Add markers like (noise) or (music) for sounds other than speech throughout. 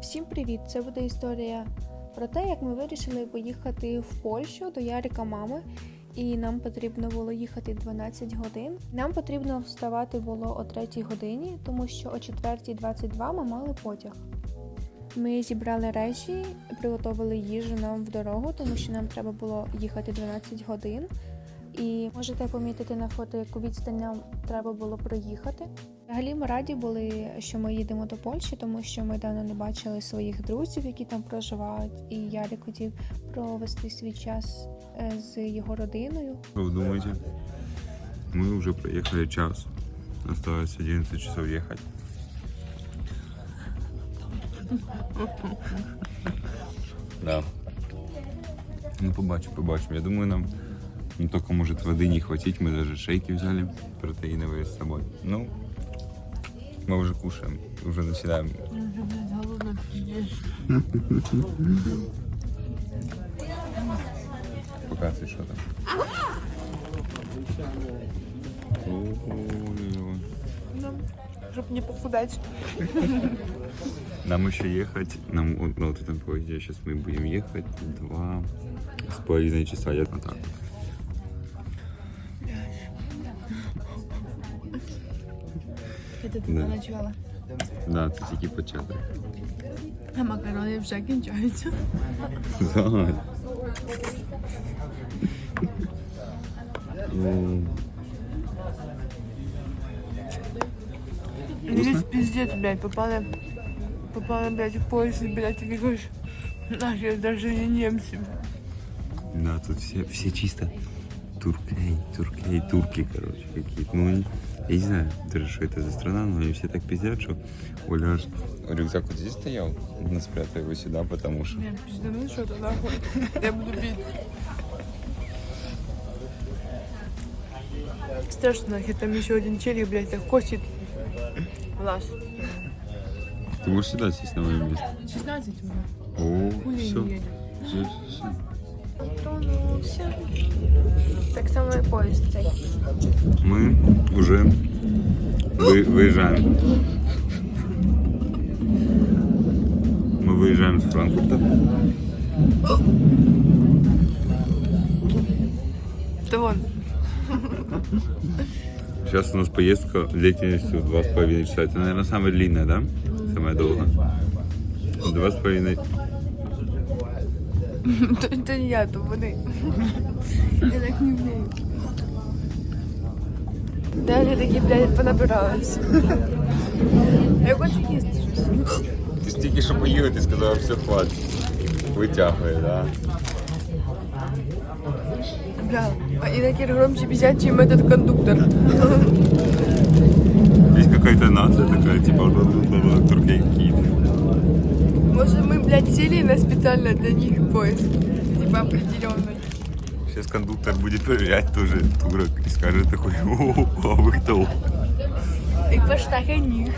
Всім привіт! Це буде історія про те, як ми вирішили поїхати в Польщу до Ярика мами. І нам потрібно було їхати 12 годин. Нам потрібно вставати було о 3 годині, тому що о 4.22 ми мали потяг. Ми зібрали речі, приготували їжу нам в дорогу, тому що нам треба було їхати 12 годин. І можете помітити на фото, яку відстань нам треба було проїхати. Взагалі ми раді були, що ми їдемо до Польщі, тому що ми давно не бачили своїх друзів, які там проживають, і Ярик хотів провести свій час е, з його родиною. Что вы думаете? Мы уже проехали час. Осталось 11 часов ехать. Да. Ну, побачим, побачим. Я думаю, нам ну, только может воды не хватить. Мы даже шейки взяли протеиновые с собой. Ну, мы уже кушаем, уже начинаем. Показывай, что там. Чтобы не похудать. Нам еще ехать, нам вот вот этом поезде сейчас мы будем ехать два с половиной часа. Я так. Вот. Это Да. начало. Да, це тільки початок. А макарони вже кінчаються. Да. Ну, Здесь пиздец, блядь, попали, попали, блядь, в поезд, блядь, и говоришь, нахер даже не немцы. Да, тут все, все чисто туркей, туркей, турки, короче, какие-то. Ну, они- я не знаю даже, что это за страна, но они все так пиздят, что Оля аж... Рюкзак вот здесь стоял, она спрятала его сюда, потому что... Блядь, пиздану что-то нахуй. Я буду бить. Страшно, нахер, там еще один челик, блядь, так косит. Влас. Ты можешь сюда сесть на мое место? 16 у меня. О, Хули все. едет. Все, все. Тронулся. Так само і поїзд цей. Мы уже вы, выезжаем. Мы выезжаем с Франкфурта. Да вон. Сейчас у нас поездка длительностью два с половиной часа. Это, наверное, самая длинная, да? Самая долгая. Два с половиной. То, то не я, то вони. (laughs) Я так не вмію. Далі такі, блядь, понабиралися. Я хочу їсти щось. Ти стільки що поїли, ти сказала, все хватить. Витягує, да? Бля, а и такие громче пиздят, чем этот кондуктор. Здесь какая-то нация такая, типа, туркей какие-то. Может, мы, блядь, сели на специально для них поезд. Типа определенный. Сейчас кондуктор будет проверять тоже турок и скажет такой, о, а вы кто? И поштах них.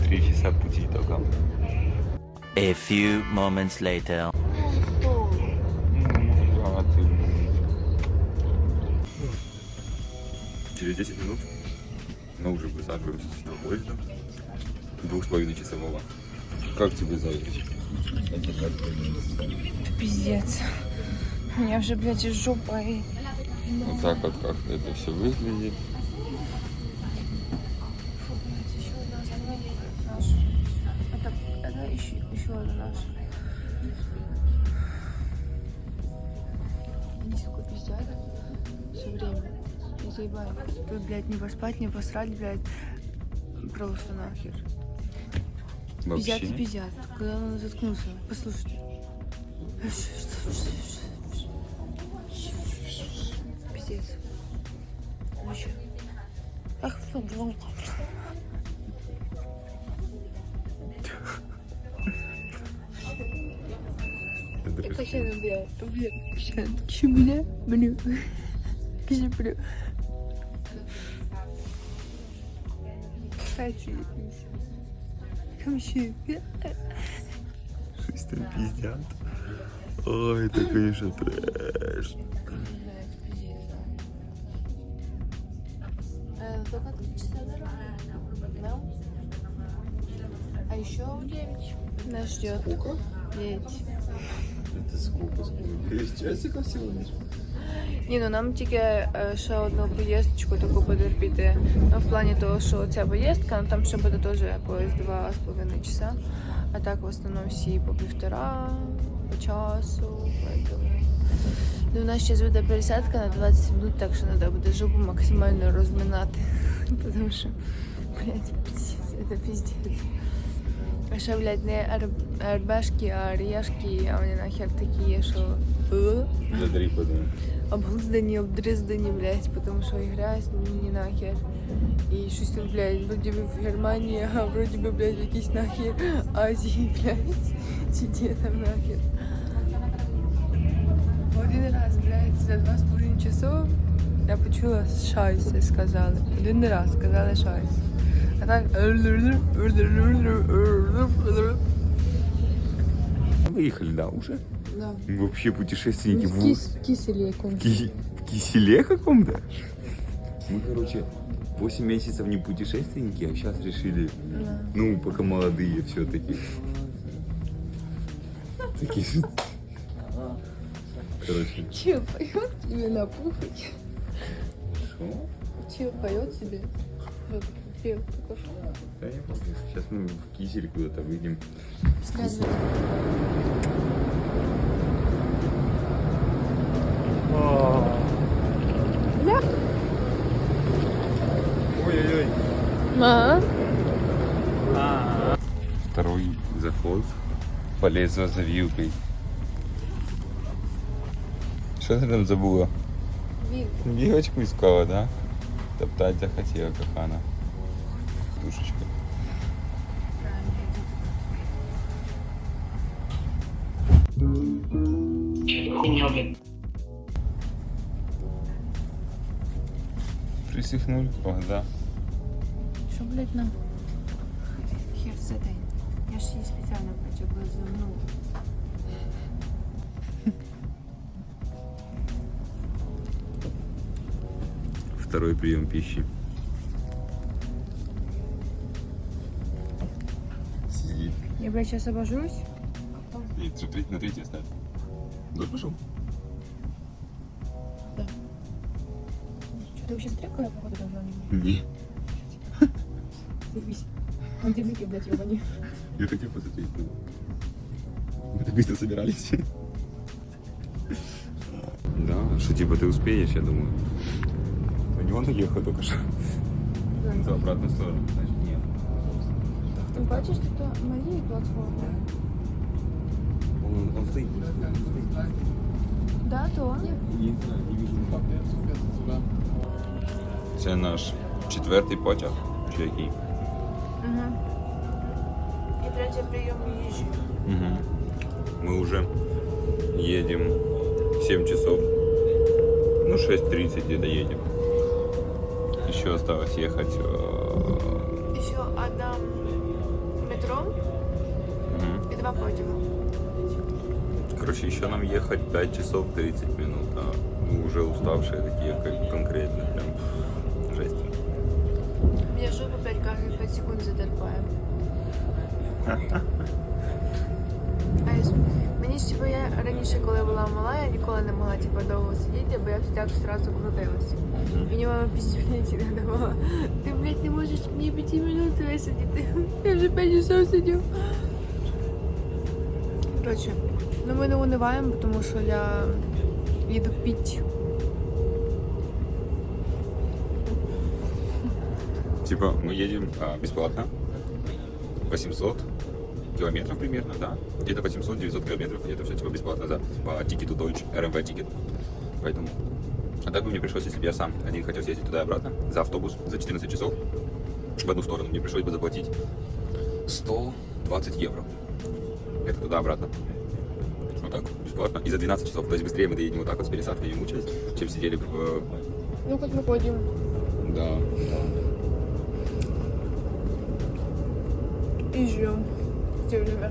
Три часа пути только. A few moments later. Через 10 минут мы уже высаживаемся с этого поезда. Двух с половиной часового. Как тебе заехать? Піздець. У мене вже, блядь, і жопа і... Вот так вот как это все выглядит. Я заебаю. Тут, блядь, не поспать, не посрать, блядь. Просто нахер. Пиздят и Вообще. пиздят. Когда он заткнулся. Послушайте. Пиздец. Чё? Ах, что, блин. Это (laughs) сейчас, что, бля, бля, что, бля. Кстати, вообще, Шесть там пиздят. Ой, это, конечно, трэш. Э, Сколько три часа дороги? Да? А еще в 9 нас ждет. Девять. Это сколько, сколько? 10 часиков всего лишь? Ні, ну нам тільки е, ще одну поїздочку таку потерпіти. Ну, в плані того, що ця поїздка, ну там ще буде теж якось два з половиною часа. А так в основному всі по півтора, по часу. Поэтому... Ну, у нас ще буде пересадка на 20 минут, так що треба буде жопу максимально розминати. (laughs) Тому що, блядь, це пиздец. А ще, блядь, не арбешки, а ар'єшки, а вони нахер такі, є, що... Задрипанные. обглыздані, обдриздані, блядь, потому що і грязь, ну ні нахер. І щось тут, блядь, вроді би в Германії, а вроді би, блядь, в якійсь нахер Азії, блядь, чи де там нахер. Один раз, блядь, за два з половиною часов я почула шайси, сказали. Один раз сказали шайси. Так... Выехали, да, уже? Да. Вообще путешественники в, в киселі якомусь. ки- в киселе каком-то. Мы, короче, 8 месяцев не путешественники, а сейчас решили, ну, пока молодые все-таки. Такие. Короче, Че, поет тебе на пухой? что? Че, поет себе? Что. Да не помню. Сейчас мы в кисель куда-то выйдем. Сказывай. Ой-ой-ой. А? Второй заход. Полез за завилкой. Что ты там забыла? Вилка. Вилочку искала, да? Топтать захотела, как она Душечка. Присыхнули? О, да. Що, блядь, нам? Хер за день. Я ж її спеціально хоча б звернула. Второй прием пищи. Я, блядь, сейчас обожусь. И третий, на третий ставь. Дождь пошел? Что, ты вообще стрелка, походу, должна Не. Заебись. Он языки, блядь, ебани. Я хотел посмотреть. Мы так быстро собирались. Да, что типа ты успеешь, я думаю. У него он ехал только что. В обратную сторону. Значит. Ти бачиш, тут малі платформи. Он, он стоит. Да, то он. Не знаю, не вижу. Це наш четвертий потяг. Чи який? Угу. І третій прийом їжі. Угу. Мы уже едем 7 часов. Ну, 6.30 где-то едем. Еще осталось ехать. э, Ще одна метро мгм. і два потяги. Короче, еще нам ехать 5 часов 30 минут. А мы уже уставшие такие, как конкретно. Прям жесть. Мені жопа 5 кожних 5 секунд затерпає. (laughs) А я- раніше, коли була мала, я ніколи не могла типу, довго сидіти, бо я так одразу крутилася. Мені мама (laughs) не давала. Ти, блядь, не можеш мені 5 минут висидіти. (laughs) Я вже 5 часов сидів. Коротше, ну ми не униваємо, тому що я їду піть. Типа, мы едем а, бесплатно. 800 километров примерно, да? Где-то 800-900 километров, где-то все типа бесплатно, да? По тикету Deutsch, РМВ тикет. Поэтому... А так бы мне пришлось, если бы я сам один хотел съездить туда и обратно, за автобус, за 14 часов, в одну сторону, мне пришлось бы заплатить 120 евро. Это туда-обратно. Вот так, бесплатно. И за 12 часов. То есть быстрее мы доедем вот так вот с пересадкой, не мучаясь, чем сидели в... Ну, як ми ходимо. Да. І ждем Все время.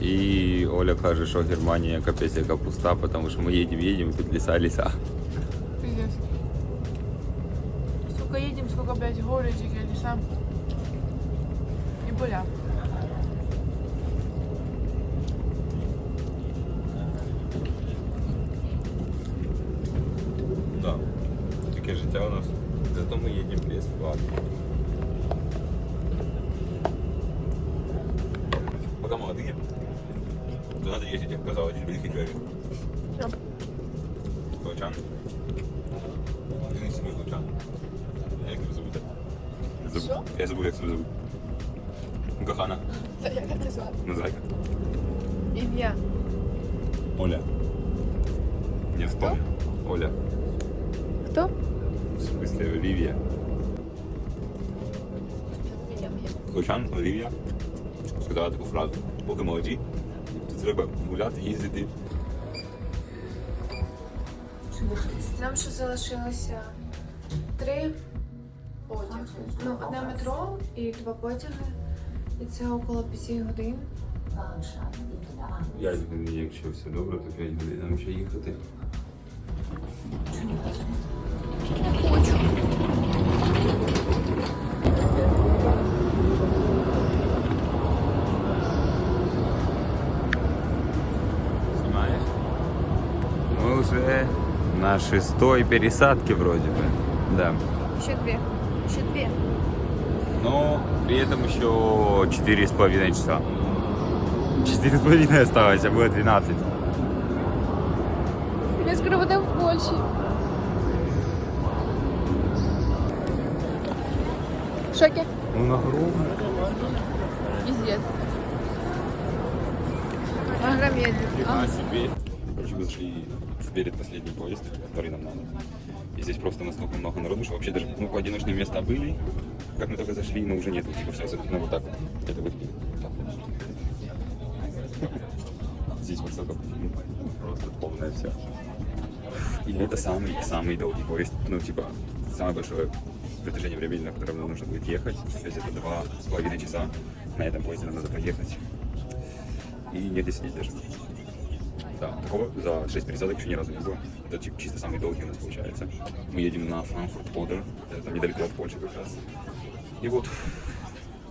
І Оля каже, що Германія капець яка пуста, тому що ми їдемо, їдемо, і тут ліса, ліса. Пиздец. Сколько едем, сколько, блядь, горы, дикие леса. И поля. Ездить, как сказал один великий человек. Лучан. Один из семьи Лучан. Я как его зовут? Забыл. Я забыл, как его зовут. Кохана. Ну, зайка. Илья. Оля. Не вспомнил. Оля. Хто? В смысле, Оливия. Хочан, Оливія сказала таку фразу. Поки молоді, треба гуляти, їздити. Нам ще залишилося три потяги. Ну, одне метро і два потяги. І це около п'яти годин. Я якщо все добре, то 5 годин нам ще їхати. на шестой пересадке вроде бы. Да. Ще дві. Ще дві. Но при этом еще четыре с половиной часа. Четыре с половиной осталось, а было 12. Ми скоро будемо в Польщі. В шокі? Ну, на грубо. Піздець. Агромедик. Хрена себе. Короче, мы зашли в перед последний поезд, который нам надо. И здесь просто настолько много народу, что вообще даже ну, одиночные места были, как мы только зашли, но уже нет. Типа все, ну вот так вот. Это выглядит. Здесь высоко, ну, просто полное все. И это самый, самый долгий поезд, ну, типа, самое большое протяжение времени, на котором нам нужно будет ехать. То есть это два с половиной часа на этом поезде нам надо проехать. И негде сидеть даже. Да, такого за 6 пересадок еще ни разу не было. Это чи- чисто самый долгий у нас получается. Мы едем на Франкфурт Одер, это недалеко от Польши как раз. И вот,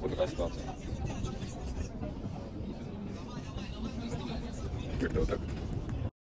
вот такая ситуация. Как-то вот так.